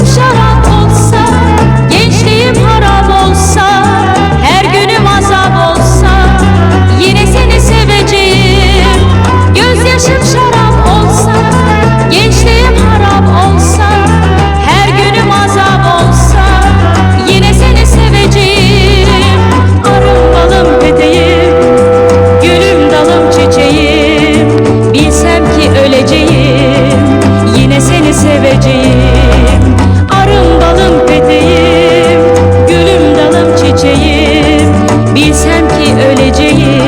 Shut up. öleceğim.